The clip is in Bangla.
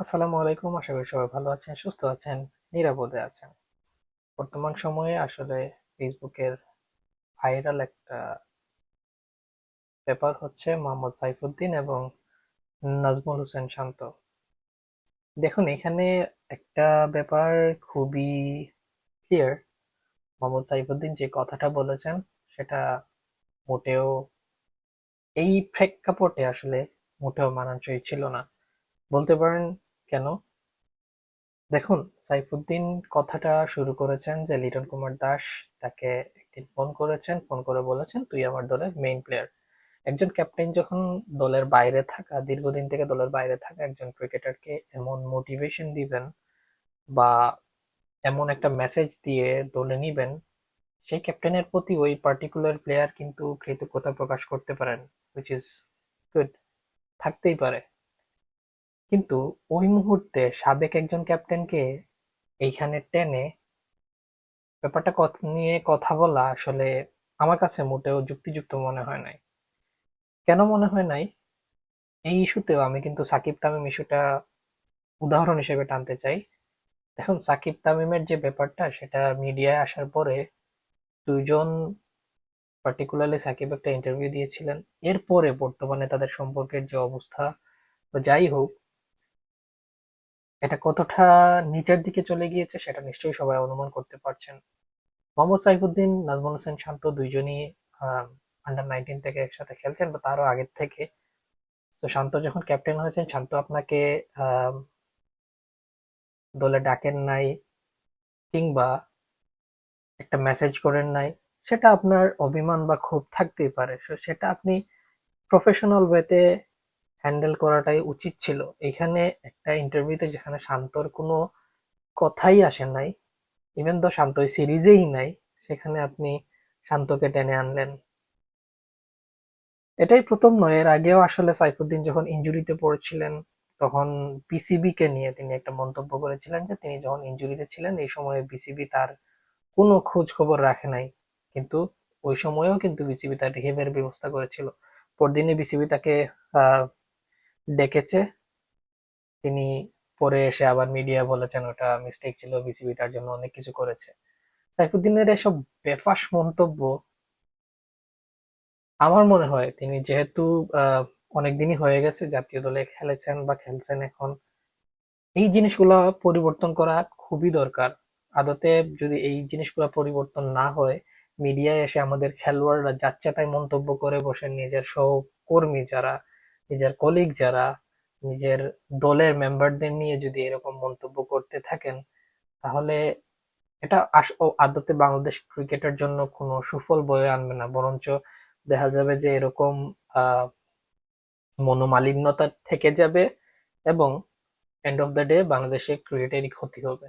আসসালামু আলাইকুম। আশা করি সবাই ভালো আছেন, সুস্থ আছেন, নিরাপদে আছেন। বর্তমান সময়ে আসলে ফেসবুকের ভাইরাল একটা ব্যাপার হচ্ছে মোহাম্মদ সাইফুদ্দিন এবং নাজমুল হোসেন শান্ত। দেখুন, এখানে একটা ব্যাপার খুবই ক্লিয়ার মোহাম্মদ সাইফুদ্দিন যে কথাটা বলেছেন, সেটা মোটেও এই প্রেক্ষাপটে আসলে মোটেও মানানসই ছিল না। বলতে পারেন কেন? দেখুন, সাইফুদ্দিন কথাটা শুরু করেছেন যে, লিটন কুমার দাস তাকে একদিন ফোন করেছেন ফোন করে বলেছেন, তুই আমার দলের মেইন প্লেয়ার একজন ক্যাপ্টেন যখন দলের বাইরে থাকা, দীর্ঘদিন থেকে দলের বাইরে থাকা একজন ক্রিকেটারকে এমন মোটিভেশন দিবেন বা এমন একটা মেসেজ দিয়ে দলে নিবেন, সেই ক্যাপ্টেনের প্রতি ওই পার্টিকুলার প্লেয়ার কিন্তু কৃতজ্ঞতা প্রকাশ করতে পারেন হুইচ ইজ গুড থাকতেই পারে। কিন্তু ওই মুহূর্তে সাবেক একজন ক্যাপ্টেনকে এইখানে টেনে ব্যাপারটা নিয়ে কথা বলা আসলে আমার কাছে মোটেও যুক্তিযুক্ত মনে হয় নাই। কেন মনে হয় নাই? এই ইস্যুতেও আমি কিন্তু সাকিব তামিম ইস্যুটা উদাহরণ হিসেবে টানতে চাই। দেখুন, সাকিব তামিমের যে ব্যাপারটা, সেটা মিডিয়ায় আসার পরে দুইজন পার্টিকুলারলি সাকিব একটা ইন্টারভিউ দিয়েছিলেন। এরপরে বর্তমানে তাদের সম্পর্কের যে অবস্থা যাই হোক এটা কতটা নিচের দিকে চলে গিয়েছে সেটা নিশ্চয়ই সবাই অনুমান করতে পারছেন। মোহাম্মদ সাইফুদ্দিন, নাজমুল হোসেন শান্ত দুইজনই আন্ডার নাইনটিন থেকে একসাথে খেলছেন বা তারও আগের থেকে। তো শান্ত যখন ক্যাপ্টেন হয়েছেন, শান্ত আপনাকে দলে ডাকেন নাই, কিংবা একটা মেসেজ করেন নাই, সেটা আপনার অভিমান বা ক্ষোভ থাকতেই পারে। সেটা আপনি প্রফেশনাল ওয়েতে হ্যান্ডেল করাটাই উচিত ছিল। এখানে একটা ইন্টারভিউতে যেখানে শান্তর কোনো কথাই আসে নাই ইভেন তো শান্ত সিরিজেই নাই, সেখানে আপনি শান্তকে টেনে আনলেন। এটাই প্রথম নয়, এর আগেও আসলে সাইফুদ্দিন যখন ইঞ্জুরিতে পড়েছিলেন, তখন বিসিবি কে নিয়ে তিনি একটা মন্তব্য করেছিলেন যে তিনি যখন ইঞ্জুরিতে ছিলেন, এই সময়ে বিসিবি তার কোনো খোঁজ খবর রাখে নাই। কিন্তু ওই সময়েও কিন্তু বিসিবি তার রিহেবের ব্যবস্থা করেছিল। পরদিনে বিসিবি তাকে ডেকেছে তিনি পরে এসে আবার মিডিয়া বলেছেন ওটা মিস্টেক ছিল বিসিবি তার জন্য অনেক কিছু করেছে। সাইফুদ্দিনের এসব বেফাস মন্তব্য আমার মনে হয় তিনি যেহেতু অনেকদিনই হয়ে গেছে, জাতীয় দলে খেলেছেন বা খেলছেন এখন, এই জিনিসগুলো পরিবর্তন করা খুবই দরকার। আদতে যদি এই জিনিসগুলো পরিবর্তন না হয় মিডিয়ায় এসে আমাদের খেলোয়াড়রা যাচ্ছেতাই মন্তব্য করে বসে নিজের সহকর্মী যারা নিজের কলিগ যারা নিজের দলের মেম্বারদের নিয়ে যদি এরকম মন্তব্য করতে থাকেন, তাহলে এটা আদতে বাংলাদেশ ক্রিকেটের জন্য কোনো সুফল বয়ে আনবে না। বরঞ্চ দেখা যাবে যে এরকম মনোমালিন্যতা থেকে যাবে এবং এন্ড অফ দ্য ডে বাংলাদেশের ক্রিকেটেরই ক্ষতি হবে।